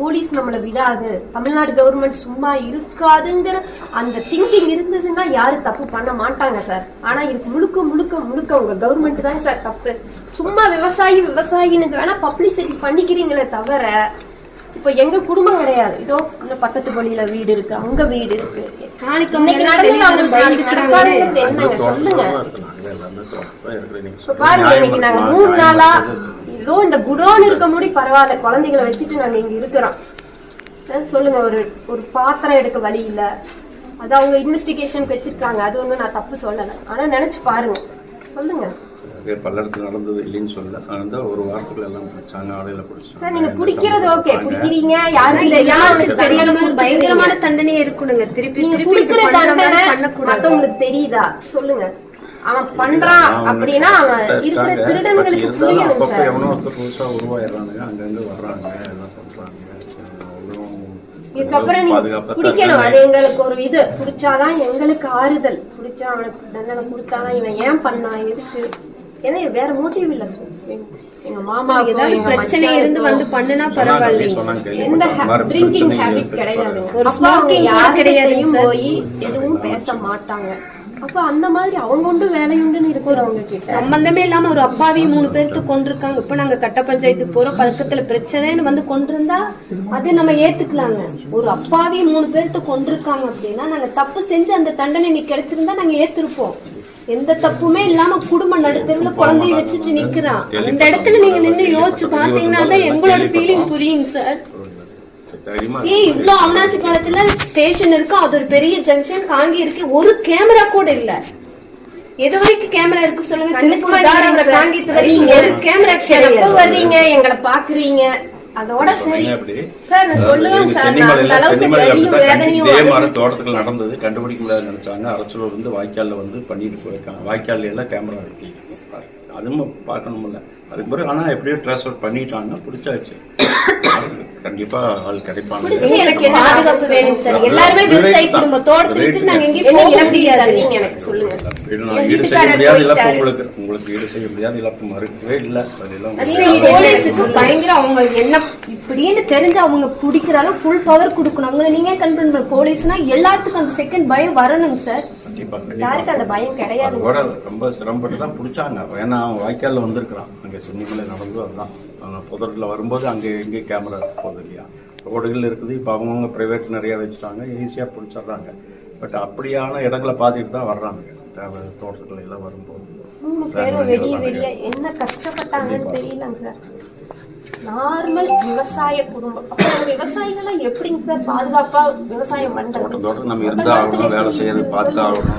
Police நம்மளை விடாது. Tamil Nadu government சும்மா இருக்காதுங்கிற அந்த திங்கிங் இருந்ததுன்னா யாரும் தப்பு பண்ண மாட்டாங்க சார் ஆனா இதுக்கு முழுக்க முழுக்க முழுக்க உங்க கவர்மெண்ட் தான் சார் தப்பு. சும்மா விவசாயி விவசாயின்னு வேணா பப்ளிசிட்டி பண்ணிக்கிறீங்களே தவிர இப்ப எங்க குடும்பம் கிடையாது. இதோ இன்னும் பக்கத்து பள்ளியில வீடு இருக்கு அங்க வீடு இருக்கு. நாளைக்கு சொல்லுங்க. பாருங்க இன்னைக்கு நாங்க மூணு நாளா ஏதோ இந்த குடோன் இருக்க முடி பரவாயில்ல குழந்தைகளை வச்சுட்டு நாங்க இங்க இருக்கிறோம். சொல்லுங்க ஒரு ஒரு பாத்திரம் எடுக்க வழி இல்ல. அது அவங்க இன்வெஸ்டிகேஷன் வச்சிருக்காங்க. அது ஒண்ணும் நான் தப்பு சொல்லல. ஆனா நினைச்சு பாருங்க. சொல்லுங்க. பல்லடத்துல நடந்தது இல்லைன்னு சொல்ல அந்த ஒரு வாரத்துக்குள்ள எல்லாம் பிடிச்சாங்க ஆடையில பிடிச்சாங்க. சார் நீங்க குடிக்கிறது ஓகே. குடிக்கிறீங்க யாரும் யாருக்கு தெரியற மாதிரி பயங்கரமான தண்டனையே இருக்கணுங்க திருப்பி திருப்பி குடிக்கிற தண்டனை பண்ணக்கூடாது? மத்தவங்களுக்கு தெரியுதா? சொல்லுங்க. அவன் பண்றான் அப்படின்னா அவன் இருக்கிற திருடன்களுக்கு புரியணும் சார். எவனோ ஒருத்தர் புதுசா உருவாயிடுறாங்க அங்கங்க வர்றாங்க எல்லாம் பண்றாங்க இதுக்கப்புறம் நீ குடிக்கணும். அது எங்களுக்கு ஒரு இது. குடிச்சாதான் எங்களுக்கு ஆறுதல். குடிச்சா அவனுக்கு தண்டனை கொடுத்தாதான் இவன் ஏன் பண்ணான் எதுக்கு? ஏன்னா வேற மோட்டிவ் இல்ல. எங்க- எங்க மாமா ஏதாவது பிரச்சனை இருந்து வந்து பண்ணுனா சொன்னாங்க எந்த ட்ரிங்கிங் ஹேபிட். கிடையாது. ஒரு அப்ப அவங்க smoking கூட யார்கிட்டயும் கிடையாதுங்க சார். போய் எதுவும் பேச மாட்டாங்க. அப்ப அந்த மாதிரி அவங்க உண்டு வேலையுண்டுன்னு இருக்கிறவங்க சம்பந்தமே இல்லாம ஒரு அப்பாவி மூணு பேருக்கு கொண்டிருக்காங்க. இப்ப நாங்க கட்ட பஞ்சாயத்துக்கு போறோம். பக்கத்துல பிரச்சனைன்னு வந்து கொண்டிருந்தா அது நம்ம ஏத்துக்கலாங்க. ஒரு அப்பாவி மூணு பேர்த்து கொண்டிருக்காங்க அப்படின்னா நாங்க தப்பு செஞ்சு அந்த தண்டனை இன்னைக்கு கிடைச்சிருந்தா நாங்க ஏத்திருப்போம். எந்த தப்புமே இல்லாம குடும்ப நடுத்தருல குழந்தைய வச்சுட்டு நிக்கிறான் அந்த இடத்துல நீங்க நின்னு யோசிச்சு பாத்தீங்கன்னா தான் எங்களோட ஃபீலிங் புரியுங்க சார் ஏய் இவ்ளோ அவனாசி காலத்துல ஸ்டேஷன் இருக்கு அது ஒரு பெரிய ஜங்ஷன் காங்கி இருக்கு ஒரு கேமரா கூட இல்ல. எது வரைக்கும் கேமரா இருக்கு சொல்லுங்க திருப்பூர் வரைக்கும் ஒரு கேமரா கிடையாது வர்றீங்க எங்களை பாக்குறீங்க? அதோட சரி. நான் சொல்லுவேன் அந்த அளவுக்கு வேதனையும் இதே மாதிரி நடந்தது கண்டுபிடிக்க முடியாது நினைச்சாங்க. அரசூர் வந்து வாய்க்கால்ல வந்து பண்ணிட்டு போயிருக்காங்க. வாய்க்கால்ல எல்லாம் கேமரா இருக்கு. அதுவும் பார்க்கணும்ல. அதுக்கு பிறகு ஆனா எப்படியோ ட்ரான்ஸ்ஃபர் பண்ணிட்டாங்க பிடிச்சாச்சு. கண்டிப்பா ஆள் கிடைப்பாங்க. பிடிச்சி எனக்கு என்ன பாதுகாப்பு வேணுங்க சார். எல்லாருமே விவசாய விட்டு நாங்க எங்கேயும் போக முடியாது. எனக்கு சொல்லுங்க. நான் ஈடு செய்ய வீட்டுக்காரர் முடியாத இழப்பு போயிட்டாரு. உங்களுக்கு. உங்களுக்கு ஈடு செய்ய முடியாத இழப்பு மறுக்கவே இல்லை. அதெல்லாம் போலீஸுக்கு பயங்கர அவங்க என்ன இப்படின்னு தெரிஞ்சு அவங்க பிடிக்கிற அளவு ஃபுல் பவர் கொடுக்கணும். அவங்கள நீங்க கன்ஃபர்ம் பண்ண போலீஸ்னா எல்லாத்துக்கும் அந்த செகண்ட் பயம் வரணுங்க சார். கண்டிப்பா கண்டிப்பா. யாருக்கு அந்த பயம் கிடையாது? அதோட ரொம்ப சிரமப்பட்டு தான் பிடிச்சாங்க. ஏன்னா அவன் வாய்க்காலில் வந்திருக்கிறான். அங்கே சின்னிமலை நடந்து அதுதான் புதரில் வரும்போது அங்கே எங்கே கேமரா போகுது இல்லையா? ரோடுகள் இருக்குது. இப்போ அவங்கவுங்க ப்ரைவேட் நிறையா வச்சுட்டாங்க. ஈஸியாக பிடிச்சிடுறாங்க. பட் அப்படியான இடங்களை பார்த்துட்டு தான் வர்றாங்க. தேவை தோட்டத்துல எல்லாம் வரும்போது. என்ன கஷ்டப்பட்டாங்கன்னு தெரியலங்க சார். நார்மல் விவசாய குடும்பம். விவசாயிகளை எப்படிங்க சார் பாதுகாப்பா விவசாயம் பண்றது? நம்ம இருந்தால் ஆகணும் வேலை செய்யறது பார்த்தா ஆகணும்.